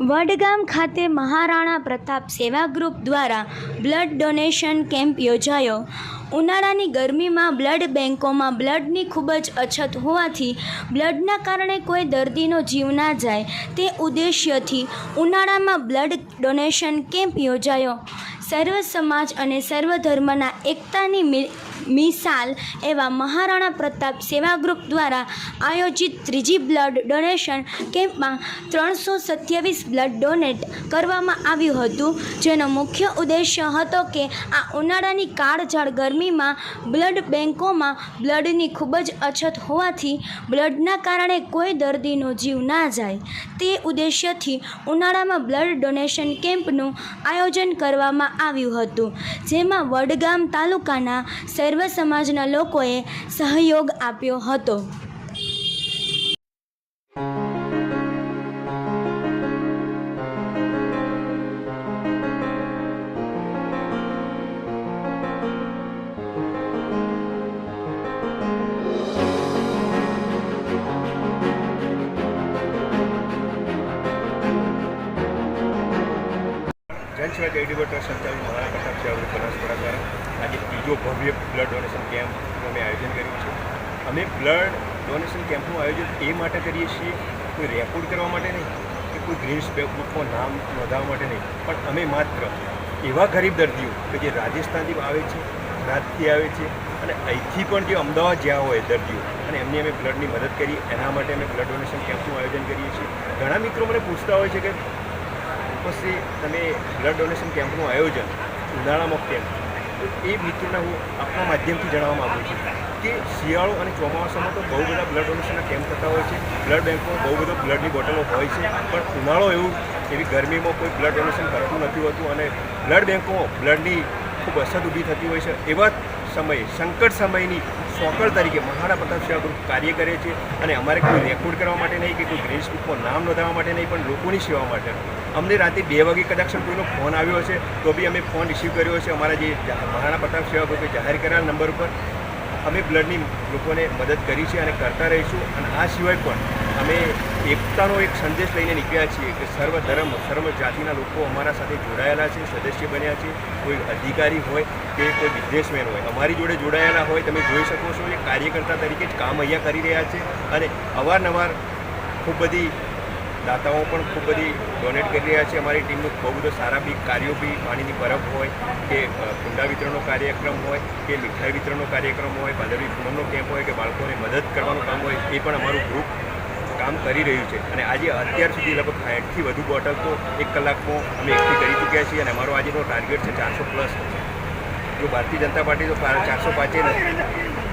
વડગામ ખાતે મહારાણા પ્રતાપ સેવા ગ્રુપ દ્વારા બ્લડ ડોનેશન કેમ્પ યોજાયો. ઉનાળાની ગરમીમાં બ્લડ બેન્કોમાં બ્લડની ખૂબ જ અછત હોવાથી બ્લડના કારણે કોઈ દર્દીનો જીવ ના જાય તે ઉદ્દેશ્યથી ઉનાળામાં બ્લડ ડોનેશન કેમ્પ યોજાયો. સર્વ સમાજ અને સર્વ ધર્મના એકતાની મિસાલ એવા મહારાણા પ્રતાપ સેવા ગ્રુપ દ્વારા આયોજિત ત્રીજી બ્લડ ડોનેશન કેમ્પમાં ત્રણસો સત્યાવીસ બ્લડ ડોનેટ કરવામાં આવ્યું હતું. જેનો મુખ્ય ઉદ્દેશ્ય હતો કે આ ઉનાળાની કાળઝાળ ગરમીમાં બ્લડ બેન્કોમાં બ્લડની ખૂબ જ અછત હોવાથી બ્લડના કારણે કોઈ દર્દીનો જીવ ના જાય. તે ઉદ્દેશ્યથી ઉનાળામાં બ્લડ ડોનેશન કેમ્પનું આયોજન કરવામાં આવ્યું હતું. જેમાં વડગામ તાલુકાના સર્વ સમાજના લોકોએ સહયોગ આપ્યો હતો. જનસેવા ચેરિટેબલ ટ્રસ્ટ સંચાલિત મહારાણા પ્રતાપ સેવા બનાસકાંઠા દ્વારા. આજે બીજો ભવ્ય બ્લડ ડોનેશન કેમ્પનું અમે આયોજન કર્યું છે. અમે બ્લડ ડોનેશન કેમ્પનું આયોજન એ માટે કરીએ છીએ, કોઈ રેકોર્ડ કરવા માટે નહીં, કે કોઈ ગ્રીન બુકમાં નામ નોંધાવવા માટે નહીં. પણ અમે માત્ર એવા ગરીબ દર્દીઓ કે જે રાજસ્થાનથી આવે છે ગુજરાતથી આવે છે, અને અહીંથી પણ જે અમદાવાદ જ્યાં હોય દર્દીઓ, અને એમની અમે બ્લડની મદદ કરી એના માટે અમે બ્લડ ડોનેશન કેમ્પનું આયોજન કરીએ છીએ. ઘણા મિત્રો મને પૂછતા હોય છે કે પછી તમે બ્લડ ડોનેશન કેમ્પનું આયોજન, ઉનાળામાં કેમ્પ એ મિત્રોને હું આપણા માધ્યમથી જણાવવા માગું છું કે શિયાળો અને ચોમાસામાં તો બહુ બધા બ્લડ ડોનેશનના કેમ્પ થતા હોય છે. બ્લડ બેંકમાં બહુ બધો બ્લડની બોટલો હોય છે. પણ ઉનાળો એવું, એવી ગરમીમાં કોઈ બ્લડ ડોનેશન કરતું નથી હોતું અને બ્લડ બેંકોમાં બ્લડની ખૂબ અસર ઊભી થતી હોય છે. એવા સમયે, સંકટ સમયની સોકળ તરીકે મહારાણા પ્રતાપ સેવા ગ્રુપ કાર્ય કરે છે અને અમારે કોઈ રેકોર્ડ કરવા માટે નહીં કે કોઈ ગ્રેસ બુકમાં નામ નોંધાવવા માટે નહીં, પણ લોકોની સેવા માટે. અમને રાતે બે વાગે કદાચ કોઈનો ફોન આવ્યો હશે તો બી અમે ફોન રિસીવ કર્યો છે અમારા જે મહારાણા પ્રતાપ સેવા ગ્રુપે જાહેર કરેલા નંબર ઉપર. અમે બ્લડની લોકોને મદદ કરી છે અને કરતા રહીશું. અને આ સિવાય પણ અમે એકતાનો એક સંદેશ લઈને નીકળ્યા છીએ કે સર્વ ધર્મ, સર્વ જાતિના લોકો અમારા સાથે જોડાયેલા છે, સદસ્ય બન્યા છે. કોઈ અધિકારી હોય કે કોઈ બિઝનેસમેન હોય, અમારી જોડે જોડાયેલા હોય, તમે જોઈ શકો છો. એ કાર્યકર્તા તરીકે જ કામ અહીંયા કરી રહ્યા છે. અને અવારનવાર ખૂબ બધી દાતાઓ પણ ખૂબ બધી ડોનેટ કરી રહ્યા છે. અમારી ટીમનું બહુ બધો સારા બી કાર્યો બી પાણીની પરબ હોય કે કુંડા વિતરણનો કાર્યક્રમ હોય કે, મીઠાઈ વિતરણનો કાર્યક્રમ હોય ભાદરવી પૂનમનો કેમ્પ હોય કે બાળકોને મદદ કરવાનું કામ હોય એ પણ અમારું ગ્રુપ કામ કરી રહ્યું છે. અને આજે અત્યાર સુધી લગભગ સાઠથી વધુ બોટલ તો એક કલાકમાં અમે એકઠી કરી ચૂક્યા છીએ અને અમારો આજનો ટાર્ગેટ છે ચારસો પ્લસ જો ભારતીય જનતા પાર્ટી તો ચારસો પાંચે નથી.